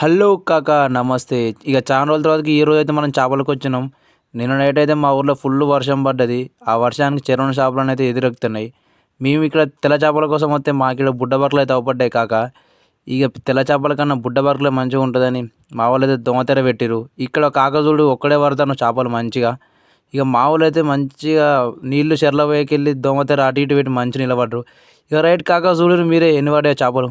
Hello కాకా నమస్తే. ఇక చాలా రోజుల తర్వాత ఈ రోజు అయితే మనం చేపలకు వచ్చినాం. నిన్న నైట్ అయితే మా ఊర్లో ఫుల్ వర్షం పడ్డది. ఆ వర్షానికి చెరువుల చేపలు అయితే ఎదురెక్కుతున్నాయి. మేము ఇక్కడ తెల్ల చేపల కోసం వస్తే మాకు ఇక్కడ బుడ్డ బర్కలు అయితే అవపడ్డాయి కాక. ఇక తెల్ల చేపల కన్నా బుడ్డ బర్కలే మంచిగా ఉంటుందని మా వాళ్ళు అయితే దోమతెర పెట్టిరు ఇక్కడ కాకజుడు ఒక్కడే పడతాను చేపలు మంచిగా. ఇక మా వాళ్ళు అయితే మంచిగా నీళ్ళు చెర్ల పోయేకెళ్ళి దోమతెర అటు ఇటు పెట్టి మంచి నిలబడరు. ఇక రైట్ కాక చూడరు మీరే ఎన్ని పడ్డాయి చేపలు?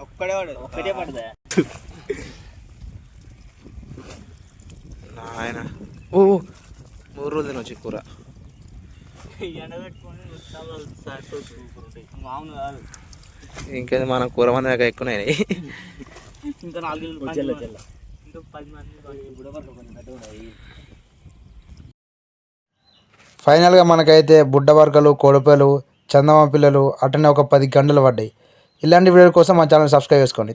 ఒక్కడే వాడు. ఒక్కటే పడదా? నాయన. ఓ మూడు రోజులు తినొచ్చు కూర. ఇంకేది మన కూర మంది దాకా ఎక్కువనాయి ఇంకా నాలుగు ఇంకా పది మంది ఫైనల్గా మనకైతే బుడ్డ బరకలు కోడిపలు చందమామ పిల్లలు అటనే ఒక పది గంటలు పడ్డాయి. ఇలాంటి వీడియో కోసం మా ఛానల్ సబ్స్క్రైబ్ చేసుకోండి.